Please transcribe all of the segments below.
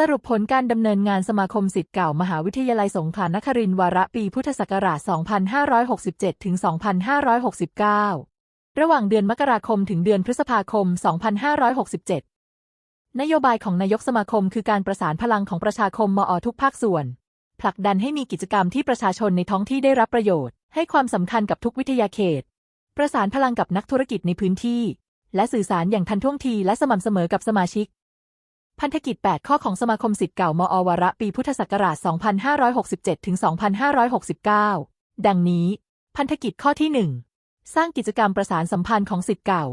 สรุปผลการดำเนินงานสมาคมสิทธิ์เก่ามหาวิทยาลัยสงขลานครินทร์วาระปีพุทธศักราช 2567 ถึง 2569 ระหว่างเดือนมกราคมถึงเดือนพฤษภาคม 2567 นโยบายของนายกสมาคมคือการประสานพลังของประชาคมมอทุกภาคส่วน ผลักดันให้มีกิจกรรมที่ประชาชนในท้องที่ได้รับประโยชน์ ให้ความสำคัญกับทุกวิทยาเขต ประสานพลังกับนักธุรกิจในพื้นที่ และสื่อสารอย่างทันท่วงทีและสม่ำเสมอกับสมาชิก พันธกิจ 8 ข้อของสมาคมสิทธิ์เก่ามอวระปีพุทธศักราช 2567 ถึง 2569 ดังนี้ พันธกิจข้อที่ 1 สร้างกิจกรรมประสานสัมพันธ์ของสิทธิ์เก่า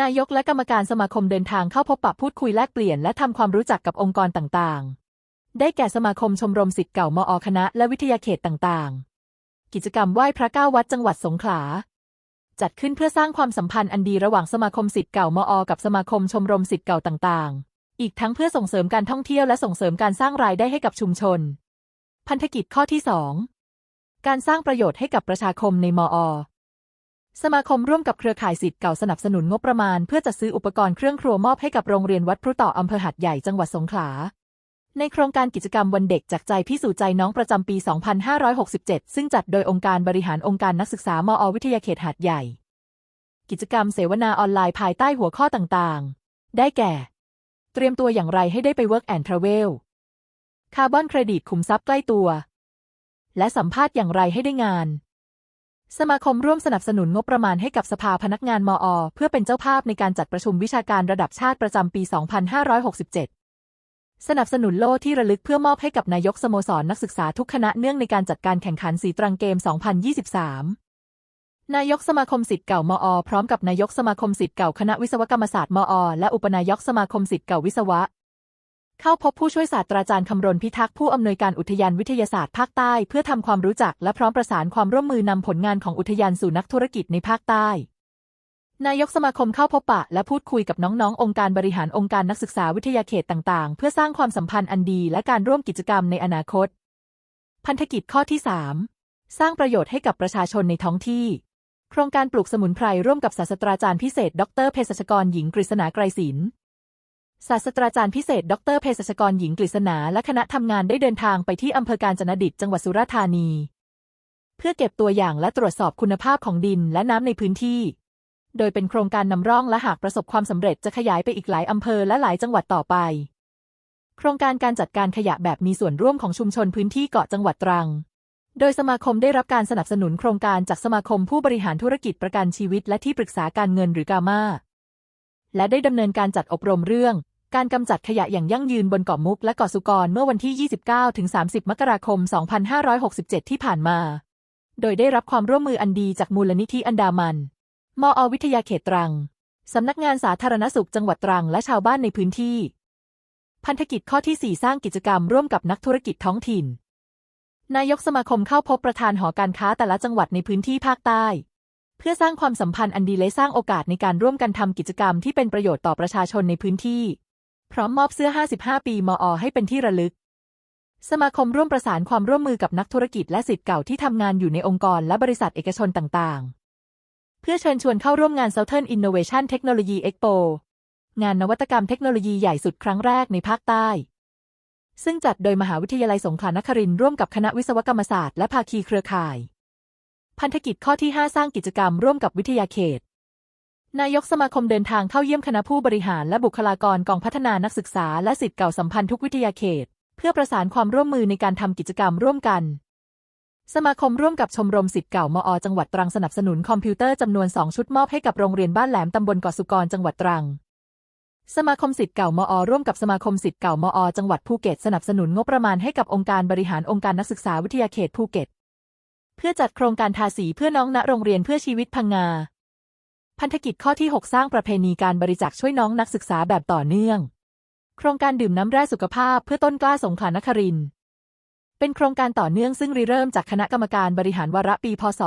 นายกและกรรมการสมาคมเดินทางเข้าพบปะพูดคุยแลกเปลี่ยนและทำความรู้จักกับองค์กรต่างๆ ได้แก่สมาคมชมรมสิทธิ์เก่ามอคณะและวิทยาเขตต่างๆ กิจกรรมไหว้พระเก้าวัดจังหวัดสงขลาจัดขึ้นเพื่อสร้างความสัมพันธ์อันดีระหว่างสมาคมสิทธิ์เก่ามอ กับสมาคมชมรมสิทธิ์เก่าต่างๆ อีกทั้งเพื่อส่งเสริมการท่องเที่ยวและส่งเสริมการสร้างรายได้ให้กับชุมชน พันธกิจข้อที่ 2 การสร้างประโยชน์ให้กับประชาคมในมอ สมาคมร่วมกับเครือข่ายสิทธิ์เก่าสนับสนุนงบประมาณ เพื่อจัดซื้ออุปกรณ์เครื่องครัวมอบให้กับโรงเรียนวัดพรุต่ออำเภอหัดใหญ่จังหวัดสงขลาในโครงการกิจกรรมวันเด็กจากใจพิสูจน์ใจน้องประจำปี 2567 ซึ่งจัดโดยองค์การบริหารองค์การนักศึกษามอวิทยาเขตหาดใหญ่ กิจกรรมเสวนาออนไลน์ภายใต้หัวข้อต่างๆ ได้แก่ เตรียมตัวอย่างไรให้ได้ไป Work and Travel คาร์บอนเครดิตขุมทรัพย์ใกล้ตัว และสัมภาษณ์อย่างไรให้ได้งาน สมาคมร่วมสนับสนุนงบประมาณให้กับสภาพนักงานมอ เพื่อเป็นเจ้าภาพในการจัดประชุมวิชาการระดับชาติประจำปี 2567 สนับสนุนโล่ที่ระลึกเพื่อมอบให้กับนายกสโมสรนักศึกษาทุกคณะเนื่องในการจัดการแข่งขันสีตรังเกม 2023 นายกสมาคมสิทธิ์เก่ามอ พร้อมกับนายกสมาคมสิทธิ์เก่าคณะวิศวกรรมศาสตร์มอ และอุปนายกสมาคมสิทธิ์เก่าวิศวะ เข้าพบผู้ช่วยศาสตราจารย์คำรณพิทักษ์ผู้อำนวยการอุทยานวิทยาศาสตร์ภาคใต้เพื่อทำความรู้จักและพร้อมประสานความร่วมมือนำผลงานของอุทยานสู่นักธุรกิจในภาคใต้นายกสมาคมเข้าพบปะ และพูดคุยกับน้องๆ องค์การบริหารองค์การนักศึกษาวิทยาเขตต่างๆ เพื่อสร้างความสัมพันธ์อันดีและการร่วมกิจกรรมในอนาคต พันธกิจข้อที่ 3 สร้างประโยชน์ให้กับประชาชนในท้องที่ โครงการปลูกสมุนไพรร่วมกับศาสตราจารย์พิเศษ ดรเภสัชกรหญิงกฤษณาไกรศิลป์ศาสตราจารย์พิเศษ ดรเภสัชกรหญิงกฤษณาและคณะทำงานได้เดินทางไปที่อำเภอการจนดิตจังหวัดสุราษฎร์ธานี เพื่อเก็บตัวอย่างและตรวจสอบคุณภาพของดินและน้ำในพื้นที่ โดยเป็นโครงการนำร่องและหากประสบความสำเร็จจะขยายไปอีกหลายอำเภอและหลายจังหวัดต่อไป โครงการการจัดการขยะแบบมีส่วนร่วมของชุมชนพื้นที่เกาะจังหวัดตรัง โดยสมาคมได้รับการสนับสนุนโครงการจากสมาคมผู้บริหารธุรกิจประกันชีวิต และที่ปรึกษาการเงินหรือกามาและได้ดำเนินการจัดอบรมเรื่อง การกำจัดขยะอย่างยั่งยืนบนเกาะมุกและเกาะสุกรเมื่อวันที่ 29-30 มกราคม 2567 ที่ผ่านมา โดยได้รับความร่วมมืออันดีจากมูลนิธิอันดามัน มอวิทยาเขตตรัง สำนักงานสาธารณสุขจังหวัดตรังและชาวบ้านในพื้นที่ พันธกิจข้อที่ 4 สร้างกิจกรรมร่วมกับนักธุรกิจท้องถิ่น นายกสมาคมเข้าพบประธานหอการค้าแต่ละจังหวัดในพื้นที่ภาคใต้ เพื่อสร้างความสัมพันธ์อันดีและสร้างโอกาสในการร่วมกันทำกิจกรรมที่เป็นประโยชน์ต่อประชาชนในพื้นที่ พร้อมมอบเสื้อ 55 ปีมอ ให้เป็นที่ระลึก สมาคมร่วมประสานความร่วมมือกับนักธุรกิจและสิทธิ์เก่าที่ทำงานอยู่ในองค์กรและบริษัทเอกชนต่างๆ เพื่อเชิญชวนเข้าร่วมงาน Southern Innovation Technology Expo งานนวัตกรรมเทคโนโลยีใหญ่สุดครั้งแรกในภาคใต้ ซึ่งจัดโดยมหาวิทยาลัยสงขลานครินทร์ร่วมกับคณะวิศวกรรมศาสตร์และภาคีเครือข่าย พันธกิจข้อที่ 5 สร้างกิจกรรมร่วมกับวิทยาเขต นายกสมาคมเดินทางเข้าเยี่ยมคณะผู้บริหารและบุคลากรกองพัฒนานักศึกษาและสิทธิ์เก่าสัมพันธ์ทุกวิทยาเขต เพื่อประสานความร่วมมือในการทำกิจกรรมร่วมกันสมาคมร่วมกับชมรมสิทธิ์เก่ามอ จังหวัดตรังสนับสนุนคอมพิวเตอร์จำนวน 2 ชุดมอบให้กับโรงเรียนบ้านแหลมตำบลเกาะสุกรจังหวัดตรัง สมาคมสิทธิ์เก่ามอ ร่วมกับสมาคมสิทธิ์เก่ามอ จังหวัดภูเก็ตสนับสนุนงบประมาณให้กับองค์การบริหารองค์การนักศึกษาวิทยาเขตภูเก็ต เพื่อจัดโครงการทาสีเพื่อน้องณโรงเรียนเพื่อชีวิตพังงา พันธกิจข้อที่ 6 สร้างประเพณีการบริจาคช่วยน้องนักศึกษาแบบต่อเนื่อง โครงการดื่มน้ำแร่สุขภาพเพื่อต้นกล้าสงขลานครินเป็นโครงการต่อเนื่องซึ่งริเริ่มจากคณะกรรมการบริหารวาระปี พศ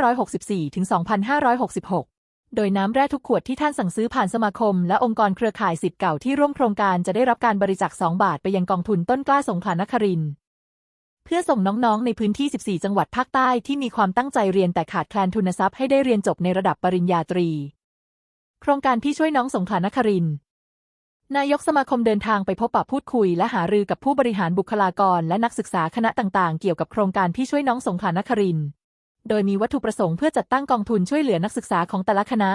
2564 ถึง 2566 โดยน้ำแร่ทุกขวดที่ท่านสั่งซื้อผ่านสมาคม และองค์กรเครือข่ายสิทธิ์เก่าที่ร่วมโครงการจะได้รับการบริจาค 2 บาทไปยังกองทุนต้นกล้าสงขลานครินเพื่อส่งน้องๆ ในพื้นที่ 14 จังหวัดภาคใต้ที่มีความตั้งใจเรียนแต่ขาดแคลนทุนทรัพย์ให้ได้เรียนจบในระดับปริญญาตรี โครงการพี่ช่วยน้องสงขลานครินนายกสมาคมเดินทางไปพบปะพูดคุย และหารือกับผู้บริหารบุคลากร และนักศึกษาคณะต่างๆ เกี่ยวกับโครงการพี่ช่วยน้องสงขลานครินทร์ โดยมีวัตถุประสงค์เพื่อจัดตั้งกองทุนช่วยเหลือนักศึกษาของแต่ละคณะ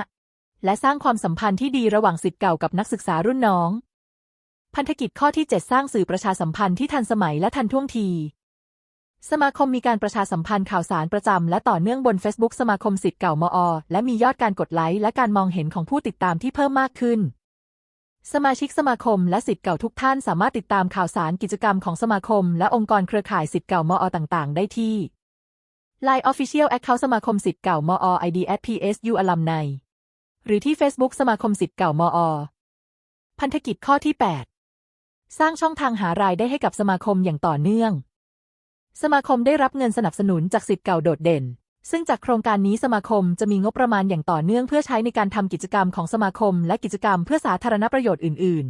และสร้างความสัมพันธ์ที่ดีระหว่างสิทธิ์เก่ากับนักศึกษารุ่นน้อง พันธกิจข้อที่ 7 สร้างสื่อประชาสัมพันธ์ที่ทันสมัยและทันท่วงที สมาคมมีการประชาสัมพันธ์ข่าวสารประจำและต่อเนื่องบน Facebook สมาคมสิทธิ์เก่ามอ และมียอดการกดไลค์และการมองเห็นของผู้ติดตามที่เพิ่มมากขึ้นสมาชิกสมาคมและสิทธิ์เก่าทุกท่านสามารถติดตามข่าวสารกิจกรรมของสมาคม และองค์กรเครือข่ายสิทธิ์เก่ามอ ต่าง ๆ ได้ที่ Line Official Account สมาคมสิทธิ์เก่ามอ ID at PSU Alumni หรือที่ Facebook สมาคมสิทธิ์เก่ามอ พันธกิจข้อที่ 8 สร้างช่องทางหารายได้ให้กับสมาคมอย่างต่อเนื่อง สมาคมได้รับเงินสนับสนุนจากสิทธิ์เก่าโดดเด่น ซึ่งจากโครงการนี้สมาคมจะมีงบประมาณอย่างต่อเนื่องเพื่อใช้ในการทำกิจกรรมของสมาคมและกิจกรรมเพื่อสาธารณประโยชน์อื่น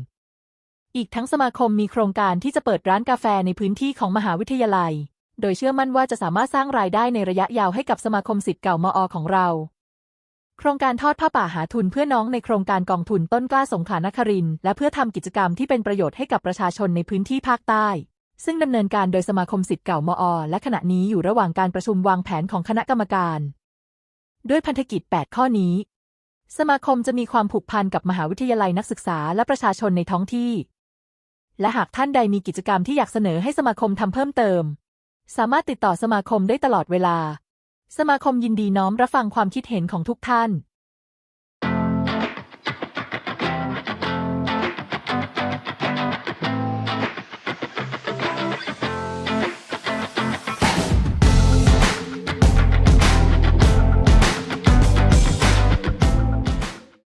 ๆ อีกทั้งสมาคมมีโครงการที่จะเปิดร้านกาแฟในพื้นที่ของมหาวิทยาลัย โดยเชื่อมั่นว่าจะสามารถสร้างรายได้ในระยะยาวให้กับสมาคมสิทธิ์เก่ามอของเรา โครงการทอดผ้าป่าหาทุนเพื่อน้องในโครงการกองทุนต้นกล้าสงขลานครินและเพื่อทำกิจกรรมที่เป็นประโยชน์ให้กับประชาชนในพื้นที่ภาคใต้ ซึ่งดำเนินการโดยสมาคมสิทธิ์เก่ามอและขณะนี้อยู่ระหว่างการประชุมวางแผนของคณะกรรมการ ด้วยพันธกิจ 8 ข้อนี้ สมาคมจะมีความผูกพันกับมหาวิทยาลัยนักศึกษาและประชาชนในท้องที่ และหากท่านใดมีกิจกรรมที่อยากเสนอให้สมาคมทำเพิ่มเติม สามารถติดต่อสมาคมได้ตลอดเวลา สมาคมยินดีน้อมรับฟังความคิดเห็นของทุกท่าน